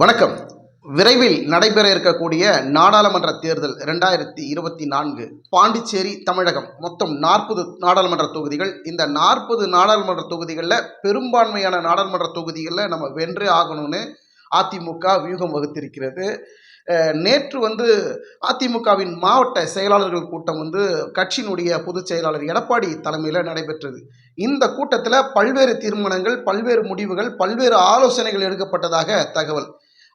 வணக்கம். விரைவில் நடைபெற இருக்கக்கூடிய நாடாளுமன்ற தேர்தல் ரெண்டாயிரத்தி இருபத்தி நான்கு பாண்டிச்சேரி தமிழகம். மொத்தம் நாற்பது நாடாளுமன்ற தொகுதிகள். இந்த நாற்பது நாடாளுமன்ற தொகுதிகளில் பெரும்பான்மையான நாடாளுமன்ற தொகுதிகளில் நம்ம வென்றே ஆகணும்னு அதிமுக வியூகம் வகுத்திருக்கிறது. நேற்று வந்து அதிமுகவின் மாவட்ட செயலாளர்கள் கூட்டம் வந்து கட்சியினுடைய பொதுச் செயலாளர் எடப்பாடி தலைமையில் நடைபெற்றது. இந்த கூட்டத்தில் பல்வேறு தீர்மானங்கள் பல்வேறு முடிவுகள் பல்வேறு ஆலோசனைகள் எடுக்கப்பட்டதாக தகவல்.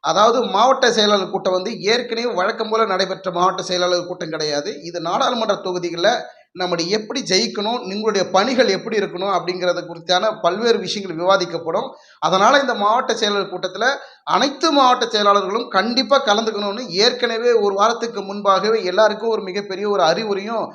அதாவது மாவட்ட செயலாளர் கூட்டம் வந்து ஏற்கனவே வழக்கம் போல நடைபெற்ற மாவட்ட செயலாளர் கூட்டம் கிடையாது. இது நாடாளுமன்ற தொகுதிகளில் நம்முடைய எப்படி ஜெயிக்கணும் உங்களுடைய பணிகள் எப்படி இருக்கணும் அப்படிங்கிறத குறித்தான பல்வேறு விஷயங்கள் விவாதிக்கப்படும். அதனால் இந்த மாவட்ட செயலாளர் கூட்டத்தில் அனைத்து மாவட்ட செயலாளர்களும் கண்டிப்பாக கலந்துக்கணும்னு ஏற்கனவே ஒரு வாரத்துக்கு முன்பாகவே எல்லாருக்கும் ஒரு மிகப்பெரிய ஒரு அறிவுரையும்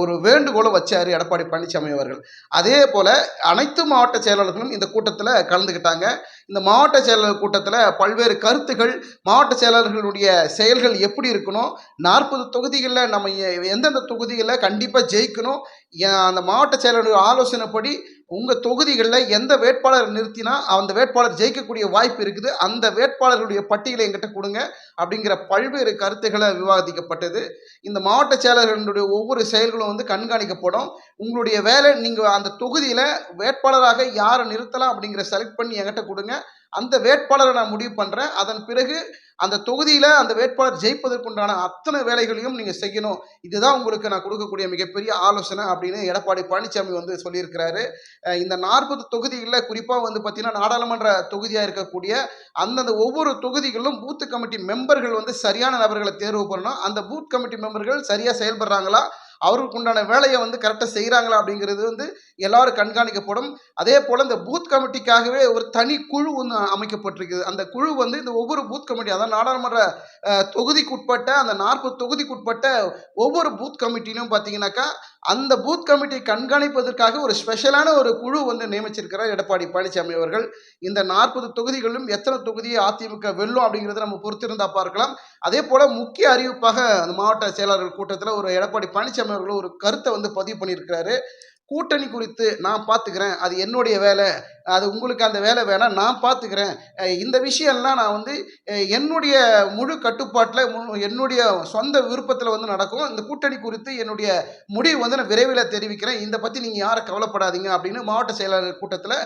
ஒரு வேண்டுகோளும் வச்சார் எடப்பாடி பழனிசாமி அவர்கள். அதே போல் அனைத்து மாவட்ட செயலாளர்களும் இந்த கூட்டத்தில் கலந்துக்கிட்டாங்க. இந்த மாவட்ட செயலாளர் கூட்டத்தில் பல்வேறு கருத்துகள் மாவட்ட செயலாளர்களுடைய செயல்கள் எப்படி இருக்கணும் நாற்பது தொகுதிகளில் நம்ம எந்தெந்த தொகுதிகளில் கண்டிப்பாக ஜெயிக்கணும் அந்த மாவட்ட செயலாளர்கள் ஆலோசனைப்படி உங்கள் தொகுதிகளில் எந்த வேட்பாளர் நிறுத்தினா அந்த வேட்பாளர் ஜெயிக்கக்கூடிய வாய்ப்பு இருக்குது. அந்த வேட்பாளர்களுடைய பட்டியலை எங்கிட்ட கொடுங்க அப்படிங்கிற பல்வேறு கருத்துக்களை விவாதிக்கப்பட்டது. இந்த மாவட்ட செயலாளர்களுடைய ஒவ்வொரு செயல்களும் வந்து கண்காணிக்கப்படும். உங்களுடைய வேலை நீங்கள் அந்த தொகுதியில் வேட்பாளராக யாரை நிறுத்தலாம் அப்படிங்கிற செலக்ட் பண்ணி எங்கிட்ட கொடுங்க. அந்த வேட்பாளரை நான் முடிவு பண்ணுறேன் அதன் பிறகு அந்த தொகுதியில் அந்த வேட்பாளர் ஜெயிப்பதற்குண்டான அத்தனை வேலைகளையும் நீங்கள் செய்யணும். இதுதான் உங்களுக்கு நான் கொடுக்கக்கூடிய மிகப்பெரிய ஆலோசனை அப்படின்னு எடப்பாடி பழனிசாமி வந்து சொல்லியிருக்கிறாரு. இந்த நாற்பது தொகுதிகளில் குறிப்பாக வந்து பார்த்தீங்கன்னா நாடாளுமன்ற தொகுதியாக இருக்கக்கூடிய அந்தந்த ஒவ்வொரு தொகுதிகளிலும் பூத்து கமிட்டி மெம்பர்கள் வந்து சரியான நபர்களை தேர்வு பண்ணணும். அந்த பூத் கமிட்டி மெம்பர்கள் சரியாக செயல்படுறாங்களா? அவருக்கு உண்டான வேலையை வந்து கரெக்டாக செய்கிறாங்களா அப்படிங்கிறது வந்து எல்லாரும் கண்காணிக்கப்படும். அதே போல் இந்த பூத் கமிட்டிக்காகவே ஒரு தனி குழு ஒன்று அமைக்கப்பட்டிருக்குது. அந்த குழு வந்து இந்த ஒவ்வொரு பூத் கமிட்டி அதாவது நாடாளுமன்ற தொகுதிக்குட்பட்ட அந்த நாற்பது தொகுதிக்குட்பட்ட ஒவ்வொரு பூத் கமிட்டிலையும் பார்த்தீங்கன்னாக்கா அந்த பூத் கமிட்டியை கண்காணிப்பதற்காக ஒரு ஸ்பெஷலான ஒரு குழு வந்து நியமிச்சிருக்கிறார் எடப்பாடி பழனிசாமி அவர்கள். இந்த நாற்பது தொகுதிகளிலும் எத்தனை தொகுதியை அதிமுக வெல்லும் அப்படிங்கிறத நம்ம பொறுத்திருந்தா பார்க்கலாம். அதே போல் முக்கிய அறிவிப்பாக அந்த மாவட்ட செயலாளர்கள் கூட்டத்தில் ஒரு எடப்பாடி பழனிசாமி அவர்கள் ஒரு கருத்தை வந்து பதிவு பண்ணியிருக்கிறாரு. கூட்டணி குறித்து நான் பார்த்துக்கிறேன். அது என்னுடைய வேலை. அது உங்களுக்கு அந்த வேலை வேணாம் நான் பார்த்துக்கிறேன். இந்த விஷயம்லாம் நான் வந்து என்னுடைய முழு கட்டுப்பாட்டில் என்னுடைய சொந்த விருப்பத்தில் வந்து நடக்கும். இந்த கூட்டணி குறித்து என்னுடைய முடிவு வந்து நான் விரைவில் தெரிவிக்கிறேன். இந்த பற்றி நீங்கள் யாரும் கவலைப்படாதீங்க அப்படின்னு மாவட்ட செயலாளர் கூட்டத்தில்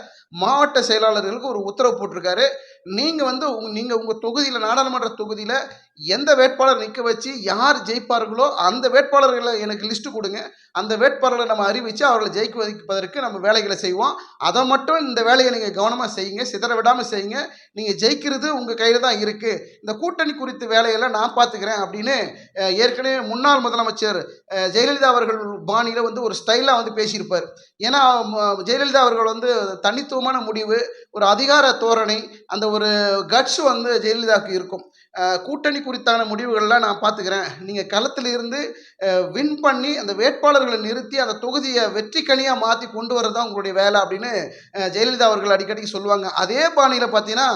மாவட்ட செயலாளர்களுக்கு ஒரு உத்தரவு போட்டிருக்காரு. நீங்கள் வந்து உங்க நீங்கள் உங்கள் தொகுதியில் நாடாளுமன்ற தொகுதியில் எந்த வேட்பாளர் நிற்க வச்சு யார் ஜெயிப்பார்களோ அந்த வேட்பாளர்களை எனக்கு லிஸ்ட்டு கொடுங்க. அந்த வேட்பாளர்களை நம்ம அறிவித்து அவர்களை ஜெயிக்க வைப்பதற்கு நம்ம வேலைகளை செய்வோம். அதை மட்டும் இந்த வேலையை நீங்கள் கவனமாக செய்யுங்க. சிதற விடாமல் செய்யுங்க. நீங்கள் ஜெயிக்கிறது உங்கள் கையில் தான் இருக்குது இந்த கூட்டணி குறித்த வேலையெல்லாம் நான் பார்த்துக்கிறேன் அப்படின்னு ஏற்கனவே முன்னாள் முதலமைச்சர் ஜெயலலிதா அவர்கள் பாணியில் வந்து ஒரு ஸ்டைலாக வந்து பேசியிருப்பார். ஏன்னா ம- ஜெயலலிதா அவர்கள் வந்து தனித்துவமான முடிவு ஒரு அதிகார தோரணை அந்த ஒரு கட்ஸ் வந்து ஜெயலலிதாவுக்கு இருக்கும். கூட்டணி குறித்தான முடிவுகள்லாம் நான் பார்த்துக்கிறேன். நீங்கள் களத்தில் இருந்து வின் பண்ணி அந்த வேட்பாளர்களை நிறுத்தி அந்த தொகுதியை வெற்றி கனியாக மாற்றி கொண்டு வரது தான் உங்களுடைய வேலை அப்படின்னு ஜெயலலிதா அவர்கள் அடிக்கடி சொல்லுவாங்க. அதே பாணியில் பார்த்தீங்கன்னா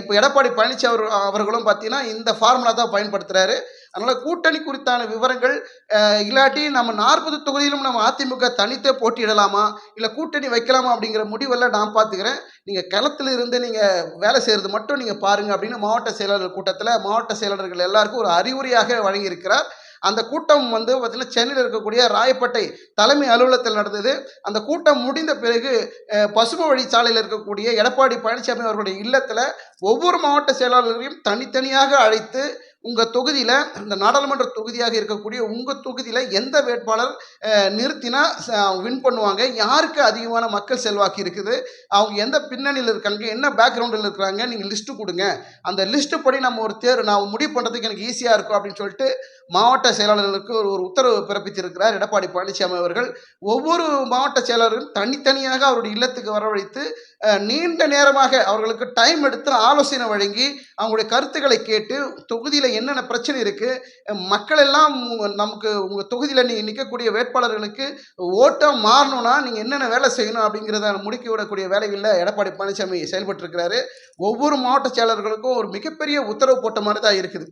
இப்போ எடப்பாடி பழனிசாமி அவர்களும் பார்த்தீங்கன்னா இந்த ஃபார்முலா தான் பயன்படுத்துகிறாரு அதனால் கூட்டணி குறித்தான விவரங்கள் இல்லாட்டி நம்ம நாற்பது தொகுதியிலும் நம்ம அதிமுக தனித்தே போட்டியிடலாமா? இல்லை கூட்டணி வைக்கலாமா அப்படிங்கிற முடிவெல்லாம் நான் பார்த்துக்கிறேன். நீங்கள் களத்தில் இருந்து நீங்கள் வேலை செய்கிறது மட்டும் நீங்கள் பாருங்கள் அப்படின்னு மாவட்ட செயலாளர் கூட்டத்தில் மாவட்ட செயலாளர்கள் எல்லாருக்கும் ஒரு அறிவுரையாக வழங்கியிருக்கிறார். அந்த கூட்டம் வந்து பார்த்திங்கன்னா சென்னையில் இருக்கக்கூடிய ராயப்பேட்டை தலைமை அலுவலகத்தில் நடந்தது. அந்த கூட்டம் முடிந்த பிறகு அஹ், பசுமை வழிச்சாலையில் இருக்கக்கூடிய எடப்பாடி பழனிசாமி அவர்களுடைய இல்லத்தில் ஒவ்வொரு மாவட்ட செயலாளர்களையும் தனித்தனியாக அழைத்து உங்கள் தொகுதியில் இந்த நாடாளுமன்ற தொகுதியாக இருக்கக்கூடிய உங்கள் தொகுதியில் எந்த வேட்பாளர் அஹ், நிறுத்தினா வின் பண்ணுவாங்க? யாருக்கு அதிகமான மக்கள் செல்வாக்கு இருக்குது? அவங்க எந்த பின்னணியில் இருக்காங்க? என்ன பேக்ரவுண்டில் இருக்கிறாங்க நீங்கள் லிஸ்ட்டு கொடுங்க. அந்த லிஸ்ட்டு படி நம்ம ஒரு தேர்வு நான் முடிவு பண்ணுறதுக்கு எனக்கு ஈஸியாக இருக்கும் அப்படின்னு சொல்லிட்டு மாவட்ட செயலாளர்களுக்கு ஒரு ஒரு உத்தரவு பிறப்பித்திருக்கிறார் எடப்பாடி பழனிசாமி அவர்கள். ஒவ்வொரு மாவட்ட செயலாளரும் தனித்தனியாக அவருடைய இல்லத்துக்கு வரவழைத்து நீண்ட நேரமாக அவர்களுக்கு டைம் எடுத்து ஆலோசனை வழங்கி அவங்களுடைய கருத்துக்களை கேட்டு தொகுதியில் என்னென்ன பிரச்சனை இருக்குது மக்கள் எல்லாம் நமக்கு உங்கள் தொகுதியில் நீங்கள் நிற்கக்கூடிய வேட்பாளர்களுக்கு ஓட்டம் மாறணும்னா நீங்கள் என்னென்ன வேலை செய்யணும் அப்படிங்கிறத முடுக்கி விடக்கூடிய வேலைகளில் எடப்பாடி பழனிசாமி செயல்பட்டுருக்கிறாரு. ஒவ்வொரு மாவட்ட செயலர்களுக்கும் ஒரு மிகப்பெரிய உத்தரவு போட்ட மாதிரி தான் இருக்குது.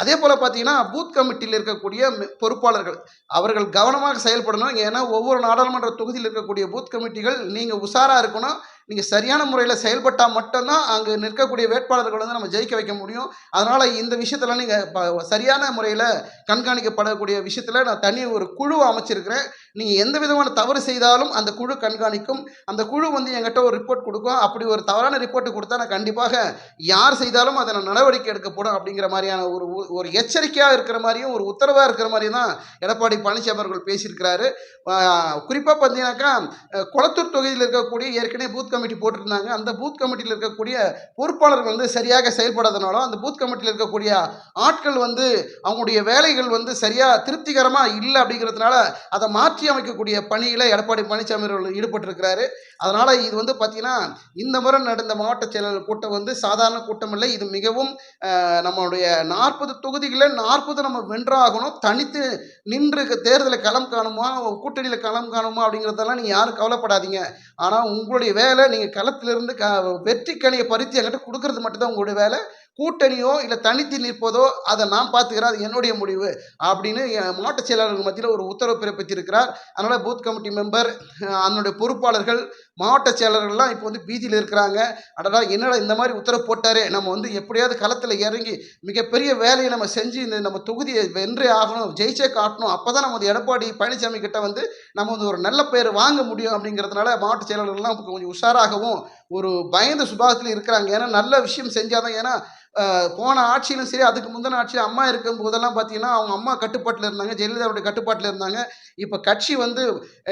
அதே போல் பார்த்தீங்கன்னா பூத் கமிட்டியில் இருக்கக்கூடிய பொறுப்பாளர்கள் அவர்கள் கவனமாக செயல்படணும். ஏன்னா ஒவ்வொரு நாடாளுமன்ற தொகுதியில் இருக்கக்கூடிய பூத் கமிட்டிகள் நீங்கள் உஷாராக இருக்கணும். நீங்கள் சரியான முறையில் செயல்பட்டால் மட்டும்தான் அங்கே நிற்கக்கூடிய வேட்பாளர்கள் வந்து நம்ம ஜெயிக்க வைக்க முடியும். அதனால் இந்த விஷயத்தில் நீங்கள் சரியான முறையில் கண்காணிக்கப்படக்கூடிய விஷயத்தில் நான் தனி ஒரு குழு அமைச்சிருக்கிறேன். நீங்கள் எந்த விதமான தவறு செய்தாலும் அந்த குழு கண்காணிக்கும். அந்த குழு வந்து என்கிட்ட ஒரு ரிப்போர்ட் கொடுக்கும். அப்படி ஒரு தவறான ரிப்போர்ட் கொடுத்தா நான் கண்டிப்பாக யார் செய்தாலும் அதை நான் நடவடிக்கை எடுக்கப்படும் அப்படிங்கிற மாதிரியான ஒரு ஒரு எச்சரிக்கையாக இருக்கிற மாதிரியும் ஒரு உத்தரவாக இருக்கிற மாதிரியும் தான் எடப்பாடி பழனிசாமி அவர்கள் பேசியிருக்கிறாரு. குறிப்பாக பார்த்தீங்கன்னாக்கா குளத்தூர் தொகுதியில் இருக்கக்கூடிய ஏற்கனவே பூத் கமிட்டி போட்டிருந்தாங்க. அந்த பூத் கமிட்டியில் இருக்கக்கூடிய பொறுப்பாளர்கள் வந்து சரியாக செயல்படாதனாலும் அந்த பூத் கமிட்டியில் இருக்கக்கூடிய ஆட்கள் வந்து அவங்களுடைய வேலைகள் வந்து சரியாக திருப்திகரமாக இல்லை அப்படிங்கிறதுனால அதை மாற்றி அமைக்கக்கூடிய பணியில் எடப்பாடி பழனிசாமி அவர்கள் ஈடுபட்டிருக்கிறாரு. அதனால் இது வந்து பார்த்தீங்கன்னா இந்த முறை நடந்த மாவட்ட செயலாளர் கூட்டம் வந்து சாதாரண கூட்டம் இல்லை. இது மிகவும் நம்மளுடைய நாற்பது தொகுதிகளில் நாற்பது நம்ம வென்றாகணும் தனித்து நின்று தேர்தலை களம் காணுமா கூட்டணியில் களம் காணுமா அப்படிங்கிறதெல்லாம் நீங்கள் யாரும் கவலைப்படாதீங்க. ஆனால் உங்களுடைய வேலை நீங்கள் களத்திலிருந்து க வெற்றி கனியை பறித்து என்கிட்ட கொடுக்கறது மட்டும்தான் உங்களுடைய வேலை. கூட்டணியோ இல்லை தனித்து நிற்பதோ அதை நான் பார்த்துக்கிறேன். அது என்னுடைய முடிவு அப்படின்னு மாவட்ட செயலாளர்கள் மத்தியில் ஒரு உத்தரவு பிறப்பித்திருக்கிறார். அதனால் பூத் கமிட்டி மெம்பர் அதனுடைய பொறுப்பாளர்கள் மாவட்ட செயலர்கள்லாம் இப்போ வந்து பீதியில் இருக்கிறாங்க. அடடா என்னடா இந்த மாதிரி உத்தரவு போட்டாரே. நம்ம வந்து எப்படியாவது களத்தில் இறங்கி மிகப்பெரிய வேலையை நம்ம செஞ்சு இந்த நம்ம தொகுதியை வென்றே ஆகணும் ஜெயிச்சே காட்டணும். அப்போ தான் நம்ம வந்து எடப்பாடி பழனிசாமி கிட்ட வந்து நம்ம வந்து ஒரு நல்ல பேர் வாங்க முடியும் அப்படிங்கிறதுனால மாவட்ட செயலாளர்கள்லாம் இப்போ கொஞ்சம் உஷாராகவும் ஒரு பயந்த சுபாவத்தில் இருக்கிறாங்க. ஏன்னா நல்ல விஷயம் செஞ்சாதான் ஏன்னா போன ஆட்சியிலும் சரி அதுக்கு முந்தின ஆட்சியில் அம்மா இருக்கும் போதெல்லாம் பார்த்தீங்கன்னா அவங்க அம்மா கட்டுப்பாட்டில் இருந்தாங்க ஜெயலலிதாவுடைய கட்டுப்பாட்டில் இருந்தாங்க. இப்போ கட்சி வந்து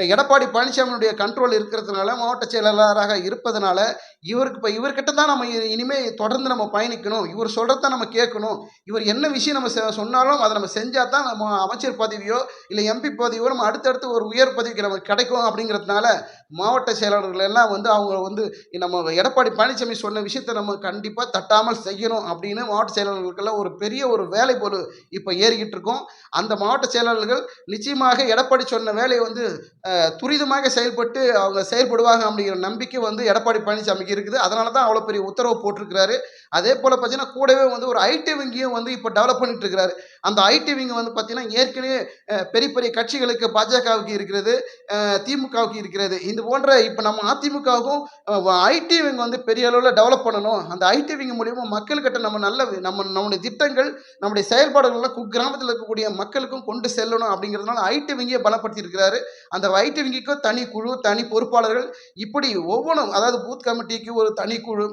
எடப்பாடி பழனிசாமியுடைய கண்ட்ரோல் இருக்கிறதுனால மாவட்ட செயலாளராக இருப்பதனால இவருக்கு இப்போ இவர்கிட்ட தான் நம்ம இனிமேல் தொடர்ந்து நம்ம பயணிக்கணும். இவர் சொல்கிறத நம்ம கேட்கணும். இவர் என்ன விஷயம் நம்ம செ- சொன்னாலும் அதை நம்ம செஞ்சால் தான் நம்ம அமைச்சர் பதவியோ இல்லை எம்பி பதவியோ நம்ம அடுத்தடுத்து ஒரு உயர் பதவிக்கு நமக்கு கிடைக்கும் அப்படிங்கிறதுனால மாவட்ட செயலாளர்கள் எல்லாம் வந்து அவங்க வந்து நம்ம எடப்பாடி பழனிசாமி சொன்ன விஷயத்தை நம்ம கண்டிப்பாக தட்டாமல் செய்யணும். அப்படின்னு மாவட்ட செயலாளர்களுக்கெல்லாம் ஒரு பெரிய ஒரு வேலை போல் இப்போ ஏறிக்கிட்டு இருக்கோம். அந்த மாவட்ட செயலாளர்கள் நிச்சயமாக எடப்பாடி சொன்ன வேலையை வந்து துரிதமாக செயல்பட்டு அவங்க செயல்படுவாங்க அப்படிங்கிற நம்பிக்கை வந்து எடப்பாடி பழனிசாமிக்கு இருக்குது. அதனால தான் அவ்வளோ பெரிய உத்தரவு போட்டிருக்கிறாரு. அதே போல் பார்த்தீங்கன்னா கூடவே வந்து ஒரு ஐடி விங்கியும் வந்து இப்போ டெவலப் பண்ணிட்டு இருக்கிறாரு அந்த ஐடி விங் வந்து பார்த்தீங்கன்னா ஏற்கனவே பெரிய பெரிய கட்சிகளுக்கு பாஜகவுக்கு இருக்கிறது திமுகவுக்கு இருக்கிறது. இது போன்ற இப்போ நம்ம அதிமுகவுக்கும் ஐடி விங் வந்து பெரிய அளவில் டெவலப் பண்ணணும். அந்த ஐடி விங் மூலியமாக மக்கள்கிட்ட நம்ம நல்ல நம்ம நம்முடைய திட்டங்கள் நம்முடைய செயல்பாடுகள்லாம் குக்கிராமத்தில் இருக்கக்கூடிய மக்களுக்கும் கொண்டு செல்லணும் அப்படிங்கிறதுனால ஐடி விங்கியை பலப்படுத்தி இருக்கிறாரு. அந்த ஐடி விங்கிக்கும் தனி குழு தனி பொறுப்பாளர்கள் இப்படி ஒவ்வொன்றும் அதாவது பூத் கமிட்டிக்கு ஒரு தனி குழு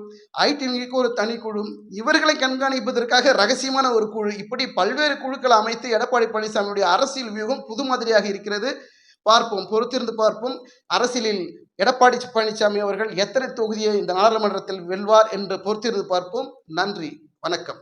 ஐடி விங்கிக்கு ஒரு தனி குழு இவர்களை கண்காணிப்பதற்காக ரகசியமான ஒரு குழு. இப்படி பல்வேறு குழுக்களை அமைத்து எடப்பாடி பழனிசாமியுடைய அரசியல் வியூகம் புது மாதிரியாக இருக்கிறது. பார்ப்போம் பொறுத்திருந்து பார்ப்போம். அரசியலில் எடப்பாடி பழனிசாமி அவர்கள் எத்தனை தொகுதியை இந்த நாடாளுமன்றத்தில் வெல்வார் என்று பொறுத்திருந்து பார்ப்போம். நன்றி வணக்கம்.